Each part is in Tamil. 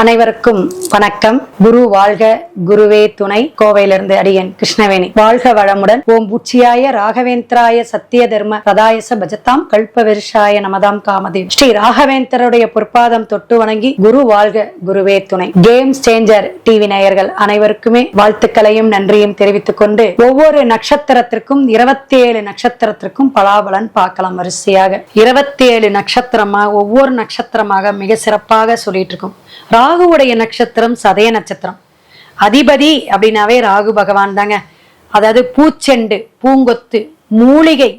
அனைவருக்கும் வணக்கம். குரு வாழ்க குருவே துணை. கோவையிலிருந்து அடியன் கிருஷ்ணவேணி. வாழ்க வளமுடன். ஓம் உச்சியாய ராகவேந்திராய சத்திய தர்ம சதாயச பஜத்தாம் கல்ப விருஷாய நமதாம் காமதே ஸ்ரீ ராகவேந்தருடைய பொற்பாதம் தொட்டு வணங்கி குரு வாழ்க குருவே துணை. கேம் சேஞ்சர் டிவி நேயர்கள் அனைவருக்குமே வாழ்த்துக்களையும் நன்றியும் தெரிவித்துக் கொண்டு ஒவ்வொரு நட்சத்திரத்திற்கும் இருபத்தி ஏழு நட்சத்திரத்திற்கும் பலாபலன் பார்க்கலாம் வரிசையாக. இருபத்தி ஏழு நட்சத்திரமா ஒவ்வொரு நட்சத்திரமாக மிக சிறப்பாக சொல்லிட்டு இருக்கோம். ராகுவுடைய நட்சத்திரம் சதய நட்சத்திரம். அதிபதி அப்படின்னாவே ராகு பகவான் தாங்க. அதாவது பூச்செண்டு பூங்கொத்து மூலிகை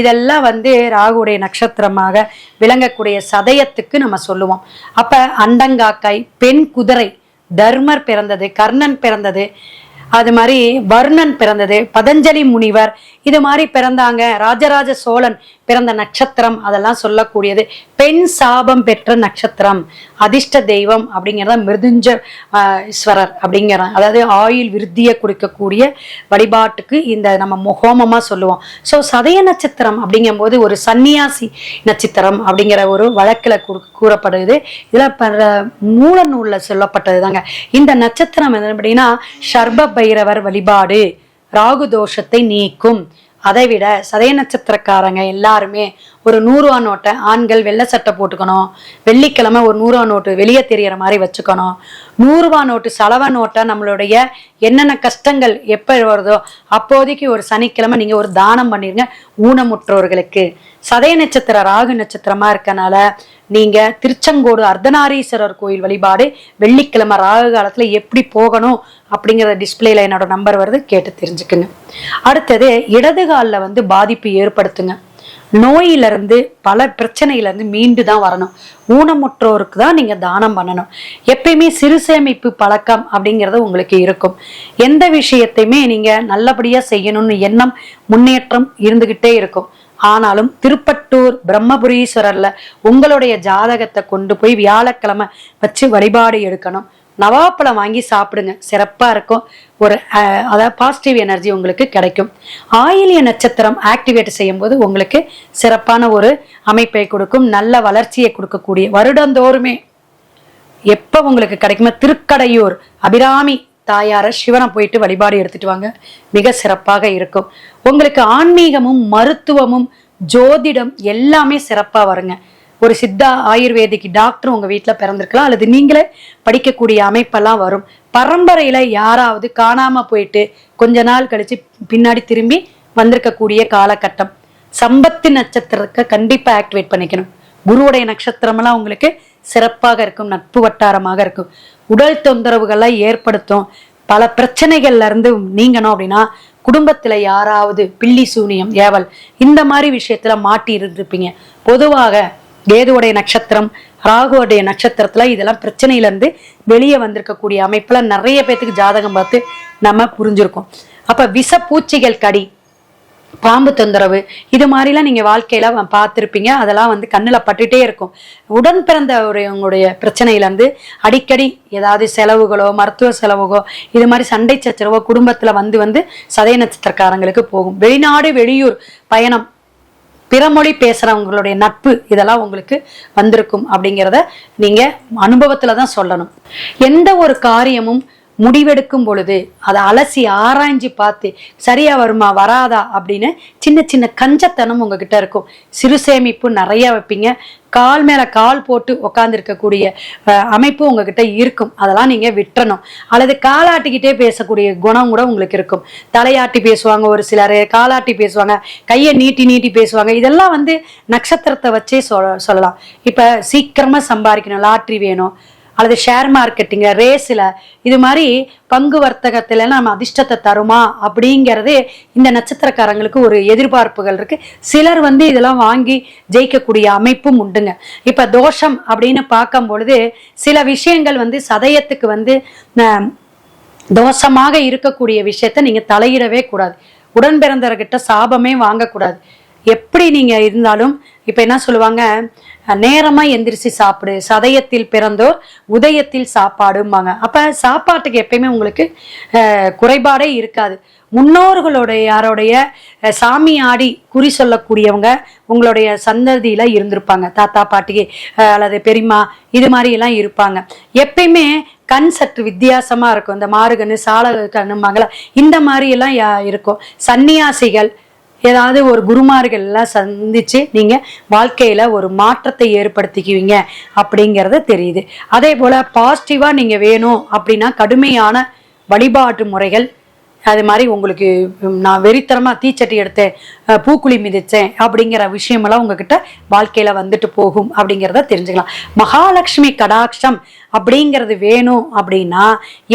இதெல்லாம் வந்து ராகுடைய நட்சத்திரமாக விளங்கக்கூடிய சதயத்துக்கு நம்ம சொல்லுவோம். அப்ப அண்டங்காக்காய் பெண் குதிரை தர்மர் பிறந்தது கர்ணன் பிறந்தது அது மாதிரி வர்ணன் பிறந்தது பதஞ்சலி முனிவர் இது மாதிரி பிறந்தாங்க ராஜராஜ சோழன் பிறந்த நட்சத்திரம் அதெல்லாம் சொல்லக்கூடியது. பெண் சாபம் பெற்ற நட்சத்திரம் அதிர்ஷ்ட தெய்வம் அப்படிங்கிறத மிருதுஞ்ச ஈஸ்வரர் அப்படிங்கிற அதாவது ஆயுள் விருத்தியை கொடுக்கக்கூடிய வழிபாட்டுக்கு இந்த நம்ம முகோமமாக சொல்லுவோம். ஸோ சதய நட்சத்திரம் அப்படிங்கும்போது ஒரு சன்னியாசி நட்சத்திரம் அப்படிங்கிற ஒரு வழக்கில் கூறப்படுது. இதில் மூல நூலில் சொல்லப்பட்டது தாங்க இந்த நட்சத்திரம் என்ன அப்படின்னா சர்ப பைரவர் வழிபாடு. ராகு தோஷத்தை நீக்கும். அதை விட சதய நட்சத்திரக்காரங்க எல்லாருமே ஒரு நூறுரூவா நோட்டை ஆண்கள் வெள்ளை சட்டை போட்டுக்கணும். வெள்ளிக்கிழமை ஒரு நூறுரூவா நோட்டு வெளியே தெரியற மாதிரி வச்சுக்கணும். நூறுரூவா நோட்டு செலவ நோட்டை நம்மளுடைய என்னென்ன கஷ்டங்கள் எப்போ வருதோ அப்போதைக்கு ஒரு சனிக்கிழமை நீங்கள் ஒரு தானம் பண்ணிடுங்க ஊனமுற்றோர்களுக்கு. சதய நட்சத்திர ராகு நட்சத்திரமா இருக்கனால நீங்க திருச்செங்கோடு அர்த்தநாரீஸ்வரர் கோயில் வழிபாடு வெள்ளிக்கிழமை ராகு காலத்துல எப்படி போகணும் அப்படிங்கிற டிஸ்பிளேல என்னோட நம்பர் வருது கேட்டு தெரிஞ்சுக்குங்க. அடுத்தது இடது காலில் வந்து பாதிப்பு ஏற்படுத்துங்க. நோயிலிருந்து பல பிரச்சனையிலேருந்து மீண்டு தான் வரணும். ஊனமுற்றோருக்கு தான் நீங்கள் தானம் பண்ணணும். எப்பயுமே சிறு சேமிப்பு பழக்கம் அப்படிங்கிறது உங்களுக்கு இருக்கும். எந்த விஷயத்தையுமே நீங்கள் நல்லபடியாக செய்யணும்னு எண்ணம் முன்னேற்றம் இருந்துக்கிட்டே இருக்கும். ஆனாலும் திருப்பட்டூர் பிரம்மபுரீஸ்வரர்ல உங்களுடைய ஜாதகத்தை கொண்டு போய் வியாழக்கிழமை வச்சு வழிபாடு எடுக்கணும். நவாப்பழம் வாங்கி சாப்பிடுங்க. சிறப்பாக இருக்கும். ஒரு அதாவது பாசிட்டிவ் எனர்ஜி உங்களுக்கு கிடைக்கும். ஆயிலிய நட்சத்திரம் ஆக்டிவேட் செய்யும் போது உங்களுக்கு சிறப்பான ஒரு அமைப்பை கொடுக்கும் நல்ல வளர்ச்சியை கொடுக்கக்கூடிய வருடந்தோறுமே எப்போ உங்களுக்கு கிடைக்குமோ திருக்கடையூர் அபிராமி தாயார சிவனை போயிட்டு வழிபாடு எடுத்துட்டு வாங்க. மிக சிறப்பாக இருக்கும். உங்களுக்கு ஆன்மீகமும் மருத்துவமும் ஜோதிடம் எல்லாமே சிறப்பாக வருங்க. ஒரு சித்தா ஆயுர்வேதிக் டாக்டர் உங்க வீட்டில் பிறந்திருக்கலாம். அல்லது நீங்களே படிக்கக்கூடிய அமைப்பெல்லாம் வரும். பரம்பரையில யாராவது காணாம போயிட்டு கொஞ்ச நாள் கழிச்சு பின்னாடி திரும்பி வந்திருக்கக்கூடிய காலகட்டம். சம்பத்து நட்சத்திரத்தை கண்டிப்பா ஆக்டிவேட் பண்ணிக்கணும். குருவுடைய நட்சத்திரமெல்லாம் உங்களுக்கு சிறப்பாக இருக்கும் நட்பு வட்டாரமாக இருக்கும். உடல் தொந்தரவுகளை ஏற்படுத்தும். பல பிரச்சனைகள்ல இருந்து நீங்கணும் அப்படின்னா குடும்பத்துல யாராவது பில்லி சூனியம் ஏவல் இந்த மாதிரி விஷயத்துல மாட்டி இருந்திருப்பீங்க பொதுவாக கேதுவுடைய நட்சத்திரம் ராகுவுடைய நட்சத்திரத்துல இதெல்லாம் பிரச்சனையில இருந்து வெளியே வந்திருக்கக்கூடிய அமைப்புல நிறைய பேத்துக்கு ஜாதகம் பார்த்து நம்ம புரிஞ்சிருக்கோம். அப்ப விச பூச்சிகள் கடி பாம்பு தொந்தரவு இது மாதிரிலாம் நீங்கள் வாழ்க்கையில் பார்த்துருப்பீங்க. அதெல்லாம் வந்து கண்ணில் பட்டுட்டே இருக்கும். உடன் பிறந்த பிரச்சனையிலேருந்து அடிக்கடி ஏதாவது செலவுகளோ மருத்துவ செலவுகளோ இது மாதிரி சண்டை சச்சரவோ குடும்பத்தில் வந்து வந்து சதய நட்சத்திரக்காரங்களுக்கு போகும். வெளிநாடு வெளியூர் பயணம் பிறமொழி பேசுறவங்களுடைய நட்பு இதெல்லாம் உங்களுக்கு வந்திருக்கும் அப்படிங்கிறத நீங்க அனுபவத்துல தான் சொல்லணும். எந்த ஒரு காரியமும் முடிவெடுக்கும் பொழுது அதை அலசி ஆராய்ஞ்சு பார்த்து சரியா வருமா வராதா? அப்படின்னு சின்ன சின்ன கஞ்சத்தனம் உங்ககிட்ட இருக்கும். சிறு சேமிப்பு நிறைய வைப்பீங்க. கால் மேல கால் போட்டு உட்கார்ந்து இருக்கக்கூடிய அமைப்பு உங்ககிட்ட இருக்கும். அதெல்லாம் நீங்க விட்டுறணும். அல்லது காலாட்டிக்கிட்டே பேசக்கூடிய குணம் கூட உங்களுக்கு இருக்கும். தலையாட்டி பேசுவாங்க ஒரு சிலர் காலாட்டி பேசுவாங்க கையை நீட்டி நீட்டி பேசுவாங்க. இதெல்லாம் வந்து நட்சத்திரத்தை வச்சே சொல் சொல்லலாம். இப்ப சீக்கிரமா சம்பாதிக்கணும் லாட்ரி வேணும். அல்லது ஷேர் மார்க்கெட்டிங்க ரேஸில் இது மாதிரி பங்கு வர்த்தகத்தில் நம்ம அதிர்ஷ்டத்தை தருமா அப்படிங்கிறது இந்த நட்சத்திரக்காரங்களுக்கு ஒரு எதிர்பார்ப்புகள் இருக்குது சிலர் வந்து இதெல்லாம் வாங்கி ஜெயிக்கக்கூடிய அமைப்பும் உண்டுங்க. இப்போ தோஷம் அப்படின்னு பார்க்கும் பொழுது சில விஷயங்கள் வந்து சதயத்துக்கு வந்து தோஷமாக இருக்கக்கூடிய விஷயத்த நீங்கள் தலையிடவே கூடாது. உடன் பிறந்தவர்கிட்ட சாபமே வாங்கக்கூடாது. எப்படி நீங்கள் இருந்தாலும் இப்போ என்ன சொல்லுவாங்க நேரமாக எந்திரிச்சு சாப்பிடு. சதயத்தில் பிறந்தோர் உதயத்தில் சாப்பாடும்பாங்க. அப்போ சாப்பாட்டுக்கு எப்பயுமே உங்களுக்கு குறைபாடே இருக்காது. முன்னோர்களுடைய யாரோடைய சாமி ஆடி குறி சொல்லக்கூடியவங்க உங்களுடைய சந்ததியில் இருந்திருப்பாங்க. தாத்தா பாட்டி அல்லது பெரியம்மா இது மாதிரி எல்லாம் இருப்பாங்க. எப்பயுமே கண் சற்று வித்தியாசமாக இருக்கும். இந்த மாறுகன்னு சால இந்த மாதிரியெல்லாம் யா- இருக்கும். சன்னியாசிகள் ஏதாவது ஒரு குருமார்கள்லாம் சந்தித்து சந்திச்சு நீங்க வாழ்க்கையில ஒரு மாற்றத்தை ஏற்படுத்திக்குவீங்க அப்படிங்கிறது தெரியுது. அதே போல பாசிட்டிவா நீங்க வேணும் அப்படின்னா கடுமையான வழிபாட்டு முறைகள். அது மாதிரி உங்களுக்கு நான் வெறித்தனமாக தீச்சட்டி எடுத்தேன் பூக்குழி மிதித்தேன் அப்படிங்கிற விஷயமெல்லாம் உங்ககிட்ட வாழ்க்கையில் வந்துட்டு போகும் அப்படிங்கிறத தெரிஞ்சுக்கலாம். மகாலட்சுமி கடாட்சம் அப்படிங்கிறது வேணும் அப்படின்னா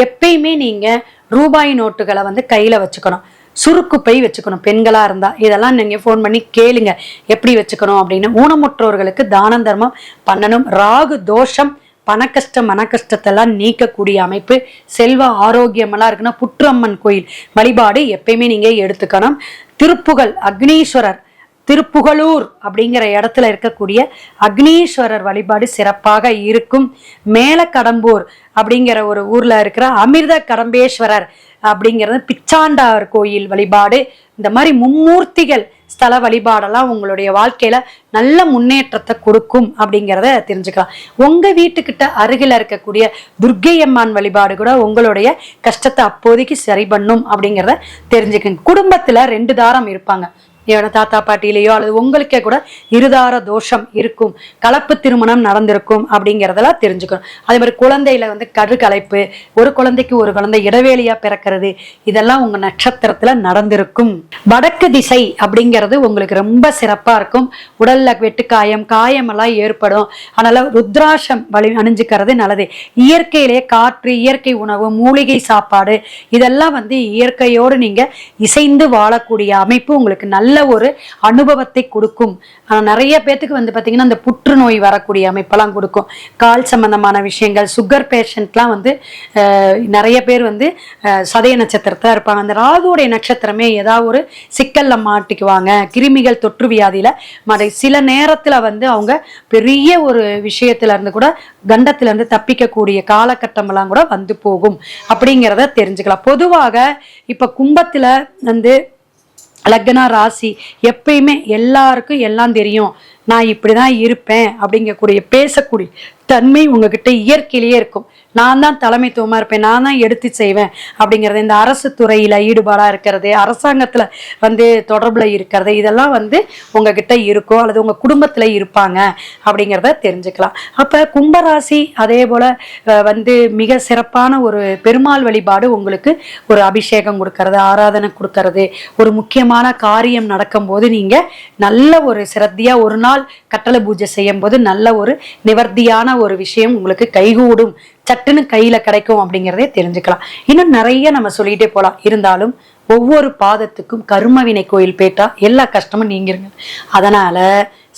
எப்பயுமே நீங்கள் ரூபாய் நோட்டுகளை வந்து கையில் வச்சுக்கணும். சுருக்கு பை வச்சுக்கணும். பெண்களாக இருந்தால் இதெல்லாம் நீங்கள் ஃபோன் பண்ணி கேளுங்க. எப்படி வச்சுக்கணும் அப்படின்னு. ஊனமுற்றோர்களுக்கு தான தர்மம் பண்ணணும். ராகு தோஷம் பணக்கஷ்டம் மனக்கஷ்டத்தெல்லாம் நீக்கக்கூடிய அமைப்பு. செல்வ ஆரோக்கியமெல்லாம் இருக்குன்னா புற்றம்மன் கோயில். வழிபாடு எப்பயுமே நீங்கள் எடுத்துக்கணும். திருப்புகழ் அக்னீஸ்வரர் திருப்புகலூர் அப்படிங்கிற இடத்துல இருக்கக்கூடிய அக்னீஸ்வரர் வழிபாடு சிறப்பாக இருக்கும். மேலக்கடம்பூர் அப்படிங்கிற ஒரு ஊர்ல இருக்கிற அமிர்த கடம்பேஸ்வரர் அப்படிங்கிறது பிச்சாண்டார் கோயில் வழிபாடு. இந்த மாதிரி மும்மூர்த்திகள் ஸ்தல வழிபாடெல்லாம் உங்களுடைய வாழ்க்கையில நல்ல முன்னேற்றத்தை கொடுக்கும் அப்படிங்கிறத தெரிஞ்சுக்கலாம். உங்க வீட்டுக்கிட்ட அருகில் இருக்கக்கூடிய துர்கை அம்மான் வழிபாடு கூட உங்களுடைய கஷ்டத்தை அப்போதைக்கு சரி பண்ணும் அப்படிங்கிறத தெரிஞ்சுக்கங்க. குடும்பத்துல ரெண்டு தாரம் இருப்பாங்க. என்னோட தாத்தா பாட்டியிலேயோ அல்லது உங்களுக்கே கூட இருதார தோஷம் இருக்கும் கலப்பு திருமணம் நடந்திருக்கும் அப்படிங்கிறதெல்லாம் தெரிஞ்சுக்கணும். அதே மாதிரி குழந்தையில வந்து கரு கலைப்பு ஒரு குழந்தைக்கு ஒரு குழந்தை இடைவேளியா பிறக்கிறது இதெல்லாம் உங்க நட்சத்திரத்துல நடந்திருக்கும். வடக்கு திசை அப்படிங்கிறது உங்களுக்கு ரொம்ப சிறப்பா இருக்கும். உடல்ல வெட்டுக்காயம் காயமெல்லாம் ஏற்படும். அதனால ருத்ராஷம் வழி அணிஞ்சுக்கிறது நல்லது. இயற்கையிலே காற்று இயற்கை உணவு மூலிகை சாப்பாடு இதெல்லாம் வந்து இயற்கையோடு நீங்க இசைந்து வாழக்கூடிய அமைப்பு உங்களுக்கு நல்ல ஒரு அனுபவத்தை கொடுக்கும். ஆனால் நிறைய பேர்த்துக்கு வந்து பார்த்தீங்கன்னா அந்த புற்றுநோய் வரக்கூடிய அமைப்பெல்லாம் கொடுக்கும். கால் சம்பந்தமான விஷயங்கள் சுகர் பேஷண்ட்லாம் வந்து நிறைய பேர் வந்து சதய நட்சத்திரத்தில் இருப்பாங்க. அந்த ராகுடைய நட்சத்திரமே ஏதாவது ஒரு சிக்கல்ல மாட்டிக்குவாங்க. கிருமிகள் தொற்று வியாதியில. மாட்டி சில நேரத்தில் வந்து அவங்க பெரிய ஒரு விஷயத்துல இருந்து கூட கண்டத்துல இருந்து தப்பிக்கக்கூடிய காலகட்டமெல்லாம் கூட வந்து போகும். அப்படிங்கிறத தெரிஞ்சுக்கலாம். பொதுவாக இப்போ கும்பத்தில் வந்து லக்னா ராசி எப்பயுமே எல்லாருக்கும் எல்லாம் தெரியும். நான் இப்படிதான் இருப்பேன் அப்படிங்கக்கூடிய பேசக்கூடிய தன்மை உங்ககிட்ட இயற்கையிலேயே இருக்கும். நான் தான் தலைமைத்துவமாக இருப்பேன் நான் தான் எடுத்து செய்வேன் அப்படிங்கிறது இந்த அரசு துறையில் ஈடுபாடாக இருக்கிறது அரசாங்கத்தில் வந்து தொடர்பில் இருக்கிறது இதெல்லாம் வந்து உங்ககிட்ட இருக்கும் அல்லது உங்கள் குடும்பத்தில் இருப்பாங்க அப்படிங்கிறத தெரிஞ்சுக்கலாம். அப்போ கும்பராசி அதே போல் வந்து மிக சிறப்பான ஒரு பெருமாள் வழிபாடு உங்களுக்கு ஒரு அபிஷேகம் கொடுக்கறது ஆராதனை கொடுக்கறது ஒரு முக்கியமான காரியம் நடக்கும்போது நீங்கள் நல்ல ஒரு சிரத்தியாக ஒரு நாள் கட்டளை பூஜை செய்யும் போது நல்ல ஒரு நிவர்த்தியான ஒரு விஷயம் உங்களுக்கு கைகூடும் சட்டுன்னு கையில கிடைக்கும் அப்படிங்கிறதே தெரிஞ்சுக்கலாம். இன்னும் நிறைய நம்ம சொல்லிட்டே போலாம். இருந்தாலும் ஒவ்வொரு பாதத்துக்கும் கருமவினை கோயில் போயிட்டா எல்லா கஷ்டமும் நீங்கிருங்க. அதனால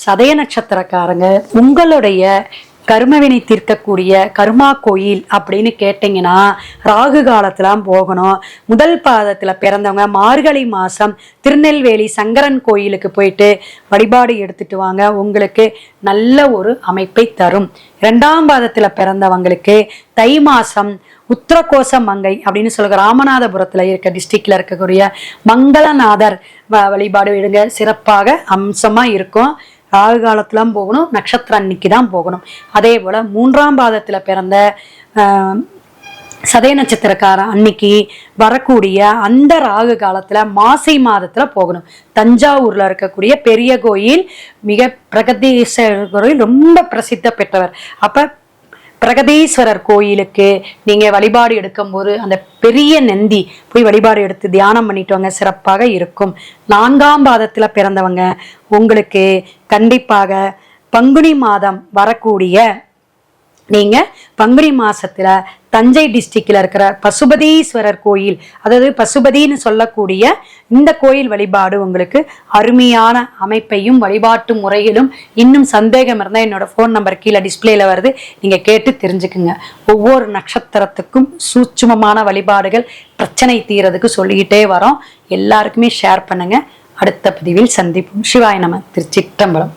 சதய நட்சத்திரக்காரங்க உங்களுடைய கர்மவினை தீர்க்கக்கூடிய கர்மா கோயில் அப்படின்னு கேட்டிங்கன்னா ராகு காலத்துலாம் போகணும். முதல் பாதத்தில் பிறந்தவங்க மார்கழி மாதம் திருநெல்வேலி சங்கரன் கோயிலுக்கு போயிட்டு வழிபாடு எடுத்துட்டு வாங்க. உங்களுக்கு நல்ல ஒரு அமைப்பை தரும். இரண்டாம் பாதத்தில் பிறந்தவங்களுக்கு தை மாதம் உத்தரகோச மங்கை அப்படின்னு சொல்லுங்க. ராமநாதபுரத்தில் இருக்க டிஸ்ட்ரிக்டில் இருக்கக்கூடிய மங்களநாதர் வ- வழிபாடு எடுங்க சிறப்பாக அம்சமாக இருக்கும். ராகு காலத்தில் போகணும் நட்சத்திரம் அன்னைக்கு தான் போகணும். அதே போல் மூன்றாம் பாதத்தில் பிறந்த சதய நட்சத்திரக்காரன் அன்னைக்கு வரக்கூடிய அந்த ராகு காலத்தில் மாசி மாதத்தில் போகணும். தஞ்சாவூரில் இருக்கக்கூடிய பெரிய கோயில் மிக பிரகதீஸ்வரர் கோயில் ரொம்ப பிரசித்த பெற்றவர். அப்போ பிரகதீஸ்வரர் கோயிலுக்கு நீங்க வழிபாடு எடுக்கும்போது அந்த பெரிய நந்தி போய் வழிபாடு எடுத்து தியானம் பண்ணிட்டு வாங்க சிறப்பாக இருக்கும். நான்காம் பாதத்துல பிறந்தவங்க உங்களுக்கு கண்டிப்பாக பங்குனி மாதம் வரக்கூடிய நீங்க பங்குனி மாசத்துல தஞ்சை டிஸ்ட்ரிக்டில் இருக்கிற பசுபதீஸ்வரர் கோயில் அதாவது பசுபதின்னு சொல்லக்கூடிய இந்த கோயில் வழிபாடு உங்களுக்கு அருமையான அமைப்பையும் வழிபாட்டு முறையிலும் இன்னும் சந்தேகம் இருந்தால் என்னோட ஃபோன் நம்பர் கீழே டிஸ்பிளேல வருது. நீங்கள் கேட்டு தெரிஞ்சுக்குங்க. ஒவ்வொரு நட்சத்திரத்துக்கும் சூட்சுமமான வழிபாடுகள் பிரச்சனை தீரதுக்கு சொல்லிக்கிட்டே வரோம். எல்லாருக்குமே ஷேர் பண்ணுங்க. அடுத்த பதிவில் சந்திப்போம். சிவாய நம. திருச்சிற்றம்பலம்.